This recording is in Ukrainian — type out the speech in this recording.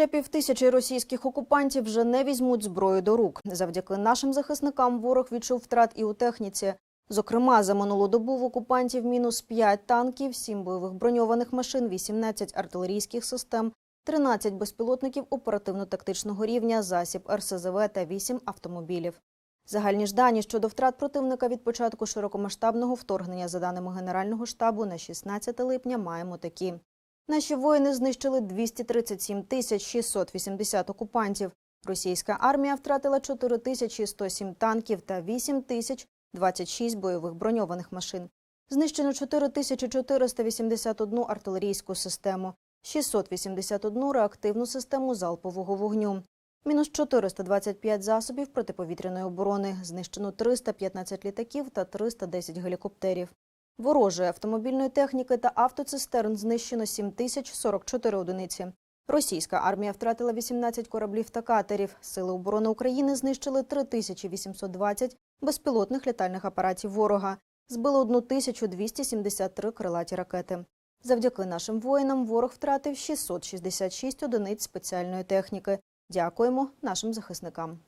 Ще півтисячі російських окупантів вже не візьмуть зброю до рук. Завдяки нашим захисникам ворог відчув втрат і у техніці. Зокрема, за минулу добу в окупантів мінус 5 танків, 7 бойових броньованих машин, 18 артилерійських систем, 13 безпілотників оперативно-тактичного рівня, засіб РСЗВ та 8 автомобілів. Загальні ж дані щодо втрат противника від початку широкомасштабного вторгнення, за даними Генерального штабу, на 16 липня маємо такі. Наші воїни знищили 237 тисяч 680 окупантів. Російська армія втратила 4 тисячі 107 танків та 8 тисяч 26 бойових броньованих машин. Знищено 4 тисячі 481 артилерійську систему, 681 реактивну систему залпового вогню. Мінус 425 засобів протиповітряної оборони, знищено 315 літаків та 310 гелікоптерів. Ворожої автомобільної техніки та автоцистерн знищено 7044 одиниці. Російська армія втратила 18 кораблів та катерів. Сили оборони України знищили 3820 безпілотних літальних апаратів ворога. Збили 1273 крилаті ракети. Завдяки нашим воїнам ворог втратив 666 одиниць спеціальної техніки. Дякуємо нашим захисникам.